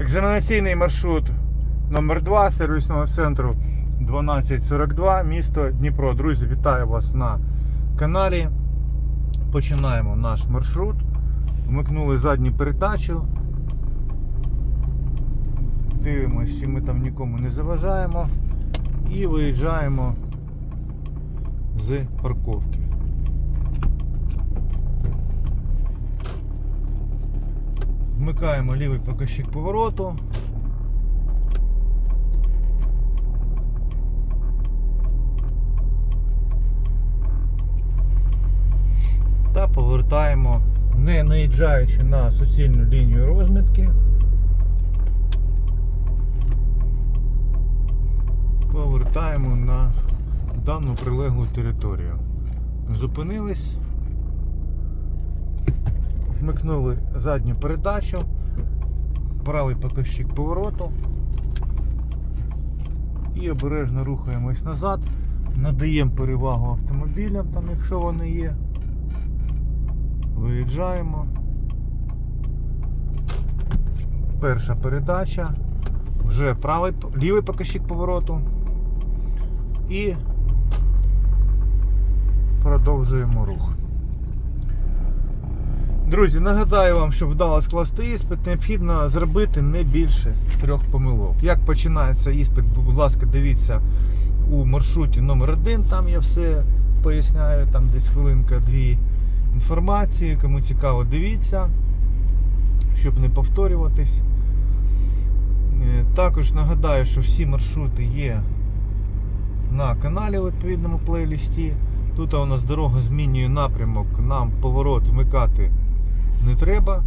Екзаменаційний маршрут номер 2 сервісного центру 1242, місто Дніпро. Друзі, вітаю вас на каналі. Починаємо наш маршрут. Вмикнули задню передачу. Дивимось, чи ми там нікому не заважаємо. І виїжджаємо з парковки. Вмикаємо лівий показчик повороту. Та повертаємо, не наїжджаючи на суцільну лінію розмітки. Повертаємо на дану прилеглу територію. Зупинились вмикнули задню передачу, правий показчик повороту і обережно рухаємось назад, надаємо перевагу автомобілям, там, якщо вони є. Виїжджаємо. Перша передача, вже правий, лівий показчик повороту і продовжуємо рух. Друзі, нагадаю вам, щоб вдало скласти іспит, необхідно зробити не більше трьох помилок. Як починається іспит, будь ласка, дивіться у маршруті номер 1 там я все поясняю, там десь хвилинка-дві інформації. Кому цікаво, дивіться, щоб не повторюватись. Е, Також нагадаю, що всі маршрути є на каналі у відповідному плейлісті. Тут у нас дорога змінює напрямок, нам поворот вмикати не треба.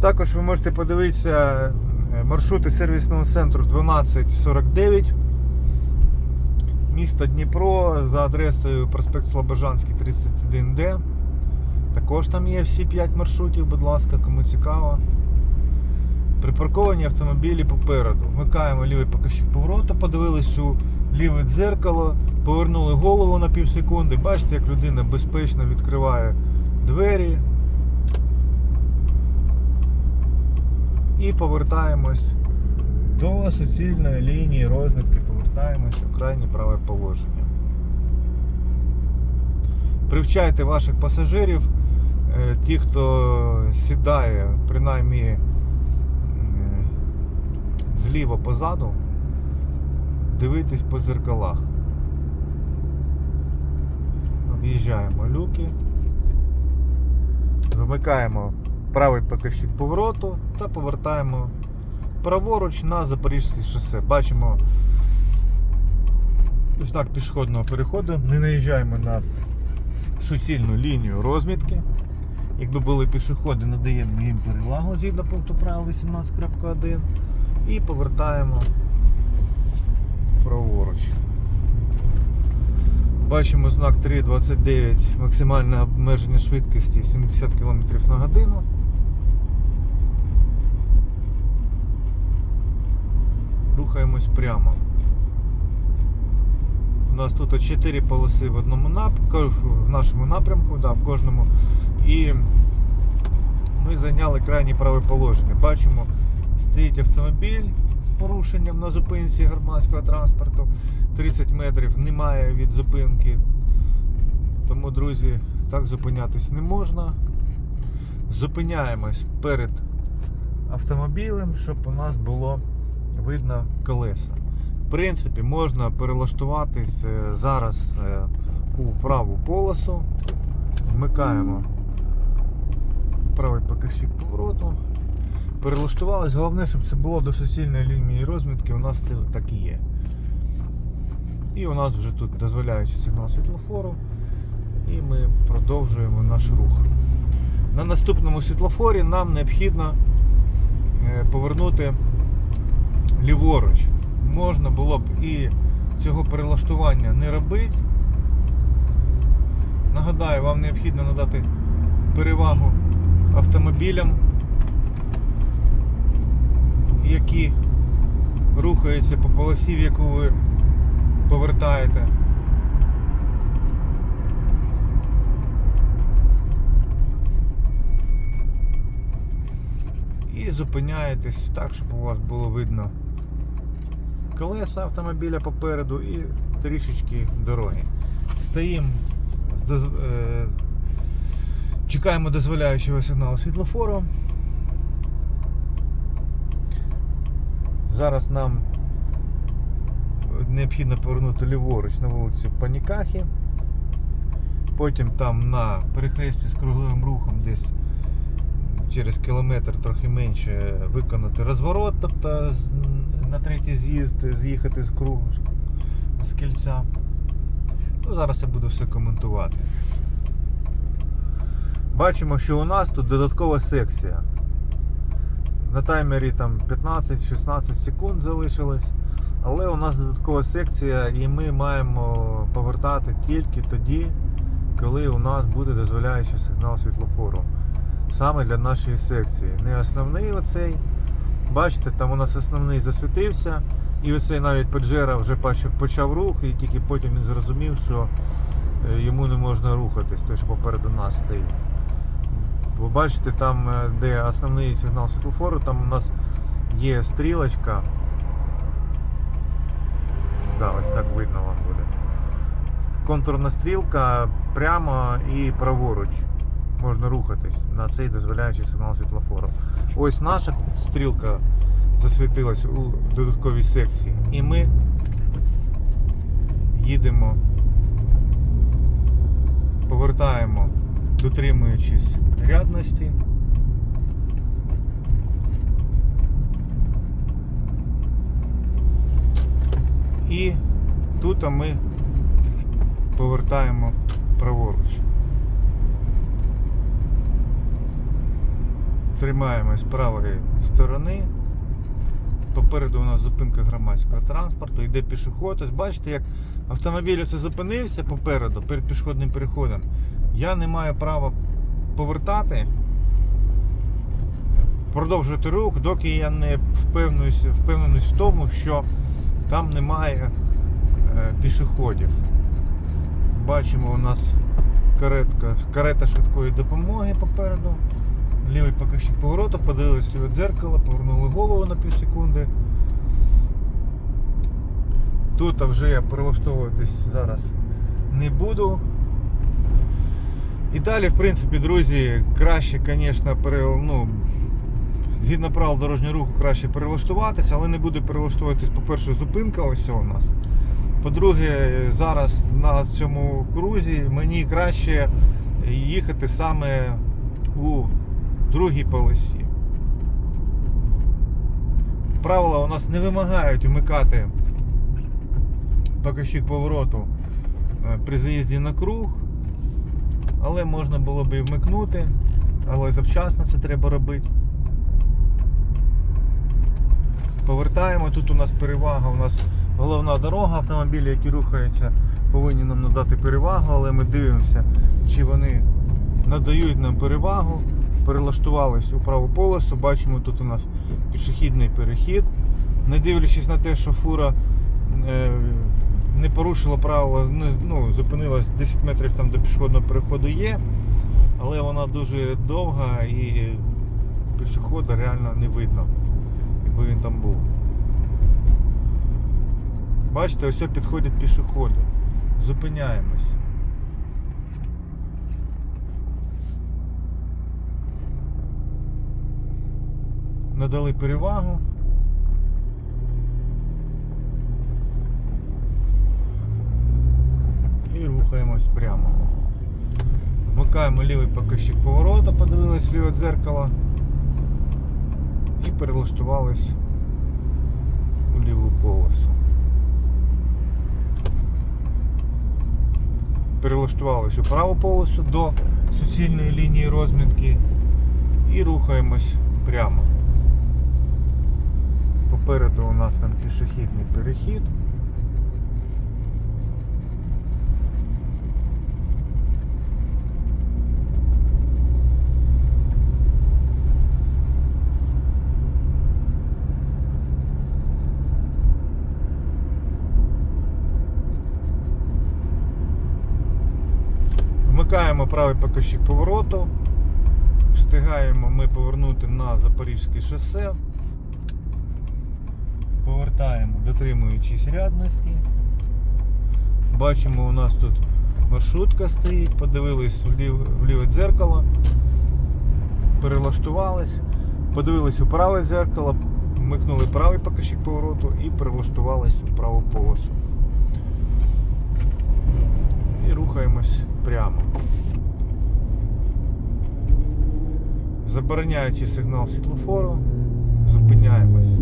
Також ви можете подивитися е, маршрути сервісного центру 1249 міста Дніпро за адресою проспект Слобожанський 31D. Також там є всі 5 маршрутів, будь ласка, кому цікаво. Припарковані автомобілі попереду. Вмикаємо лівий показчик повороту, подивились у ліве дзеркало, повернули голову на пів секунди. Бачите, як людина безпечно відкриває двері. І повертаємось до суцільної лінії розмітки, повертаємось у крайнє праве положення. Привчайте ваших пасажирів, е, ті, хто сідає, принаймні е, зліва позаду, дивитись по зеркалах. Об'їжджаємо люки, вимикаємо правий показчик повороту та повертаємо праворуч на Запорізьке шосе. Бачимо знак пішохідного переходу, не наїжджаємо на суцільну лінію розмітки. Якби були пішоходи, надаємо їм перевагу згідно пункту правил 18.1 і повертаємо праворуч. Бачимо знак 3.29, максимальне обмеження швидкості 70 км на годину. Рухаємось прямо. У нас тут 4 полоси в одному напрямку, в нашому напрямку, да, в кожному. І ми зайняли крайнє праве положення. Бачимо, стоїть автомобіль з порушенням на зупинці громадського транспорту. 30 метрів немає від зупинки. Тому, друзі, так зупинятись не можна. Зупиняємось перед автомобілем, щоб у нас було видно колеса. В принципі, можна перелаштуватись е, зараз е, у праву полосу. Вмикаємо правий показчик повороту. Перелаштувались. Головне, щоб це було до суцільної лінії розмітки. У нас це так і є. І у нас вже тут дозволяючий сигнал світлофору. І ми продовжуємо наш рух. На наступному світлофорі нам необхідно е, повернути ліворуч. Можна було б і цього перелаштування не робити. Нагадаю, вам необхідно надати перевагу автомобілям, які рухаються по полосі, в яку ви повертаєте. І зупиняєтесь так, щоб у вас було видно колеса автомобіля попереду і трішечки дороги. Стоїмо, е, чекаємо дозволяючого сигналу світлофору. Зараз нам необхідно повернути ліворуч на вулицю Панікахи. Потім там на перехресті з круговим рухом десь через кілометр трохи менше виконати розворот, тобто на третій з'їзд з'їхати з кругу з кільця. Ну, зараз я буду все коментувати. Бачимо, що у нас тут додаткова секція. На таймері там 15-16 секунд залишилось, але у нас додаткова секція і ми маємо повертати тільки тоді, коли у нас буде дозволяючий сигнал світлофору. Саме для нашої секції. Не основний оцей. Бачите, там у нас основний засвітився, і оцей навіть Паджеро вже почав, почав рух, і тільки потім він зрозумів, що е, йому не можна рухатись, той, що попереду нас стоїть. Ви бачите, там, е, де основний сигнал світлофору, там у нас є стрілочка. Так, ось так видно вам буде. Контурна стрілка прямо і праворуч. Можна рухатись на цей дозволяючий сигнал світлофору. Ось наша стрілка засвітилась у додатковій секції. І ми їдемо, повертаємо, дотримуючись рядності. І тут ми повертаємо праворуч. Тримаємось правої сторони. Попереду у нас зупинка громадського транспорту, йде пішоход. Ось бачите, як автомобіль оце зупинився попереду перед пішохідним переходом. Я не маю права повертати, продовжувати рух, доки я не впевнююсь, впевнений в тому, що там немає е, пішоходів. Бачимо, у нас каретка, карета швидкої допомоги попереду. Лівий покажчик повороту, подивились ліве дзеркало, повернули голову на пів секунди. Тут вже я перелаштовуватись зараз не буду. І далі, в принципі, друзі, краще, звісно, ну, згідно правил дорожнього руху, краще перелаштуватися, але не буду перелаштовуватись, по-перше, зупинка ось у нас. По-друге, зараз на цьому крузі мені краще їхати саме у другій полосі. Правила у нас не вимагають вмикати покажчик повороту е, при заїзді на круг, але можна було б і вмикнути, але завчасно це треба робити. Повертаємо, тут у нас перевага, у нас головна дорога, автомобілі, які рухаються, повинні нам надати перевагу, але ми дивимося, чи вони надають нам перевагу. Перелаштувались у праву полосу, бачимо, тут у нас пішохідний перехід. Не дивлячись на те, що фура е, не порушила правила, ну, зупинилась 10 метрів там до пішохідного переходу є, але вона дуже довга і пішохода реально не видно, якби він там був. Бачите, ось підходять пішоходи. Зупиняємось. Надали перевагу. І рухаємось прямо. Вмикаємо лівий покажчик повороту, подивились ліве дзеркало і перелаштувались у ліву полосу. Перелаштувались у праву полосу до суцільної лінії розмітки і рухаємось прямо. Попереду у нас там пішохідний перехід. Вмикаємо правий покажчик повороту, Встигаємо ми повернути на Запорізьке шосе. Повертаємо, дотримуючись рядності. Бачимо, у нас тут маршрутка стоїть, подивились в лів- ліве дзеркало, перелаштувались, подивились у праве дзеркало, вмикнули правий показчик повороту і перелаштувались у праву полосу. І рухаємось прямо. Забороняючи сигнал світлофору, зупиняємось.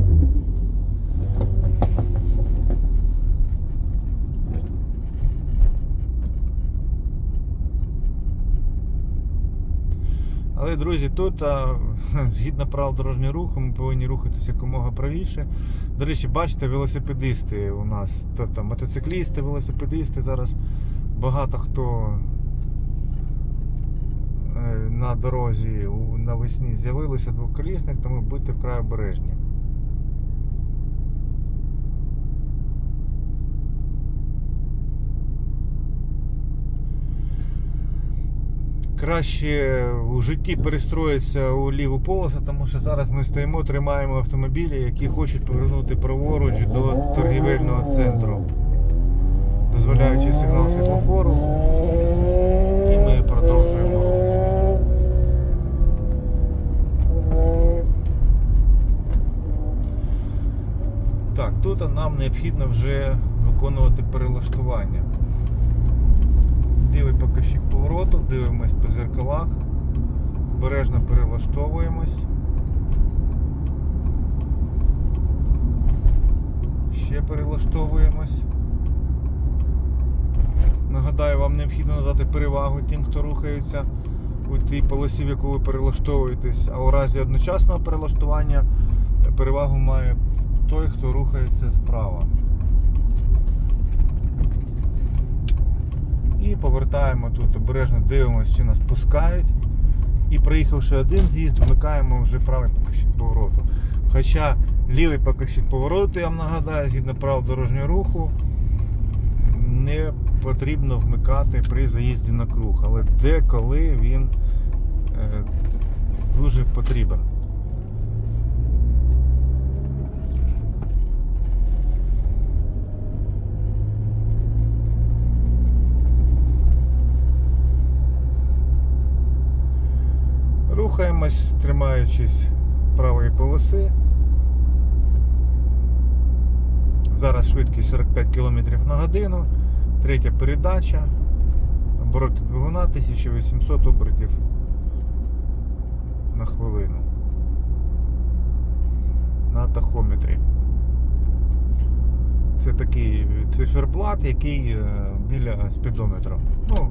Але, друзі, тут, згідно правил дорожнього руху, ми повинні рухатися якомога правіше. До речі, бачите, велосипедисти у нас, тобто мотоциклісти, велосипедисти зараз багато хто е, на дорозі навесні з'явилися двоколісник, тому будьте вкрай обережні. Краще у житті перестроїтися у ліву полосу, тому що зараз ми стоїмо, тримаємо автомобілі, які хочуть повернути праворуч до торгівельного центру, дозволяючи сигнал світлофору. І ми продовжуємо. Так, тут нам необхідно вже виконувати перелаштування. Лівий показчик повороту, дивимось по зеркалах, обережно перелаштовуємось. Ще перелаштовуємось. Нагадаю, вам необхідно надати перевагу тим, хто рухається у тій полосі, в яку ви перелаштовуєтесь. А у разі одночасного перелаштування перевагу має той, хто рухається справа. І повертаємо тут, обережно дивимося, чи нас пускають. І проїхавши один з'їзд, вмикаємо вже правий показчик повороту. Хоча лівий показчик повороту, я вам нагадаю, згідно правил дорожнього руху, не потрібно вмикати при заїзді на круг, але деколи він е, дуже потрібен. Рухаємось, тримаючись правої полоси. Зараз швидкість 45 км на годину, третя передача, обороти двигуна 1800 обертів на хвилину на тахометрі. Це такий циферблат, який е, біля спідометра. Ну,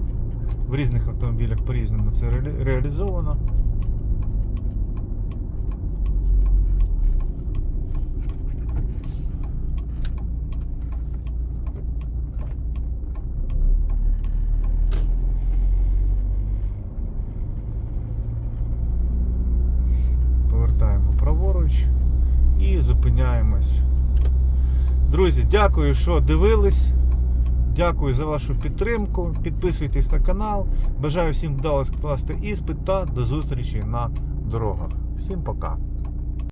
в різних автомобілях по-різному це реалізовано. Повертаємо праворуч і зупиняємось. Друзі, дякую, що дивились. Дякую за вашу підтримку. Підписуйтесь на канал. Бажаю всім вдало скласти іспит та до зустрічі на дорогах. Всім пока.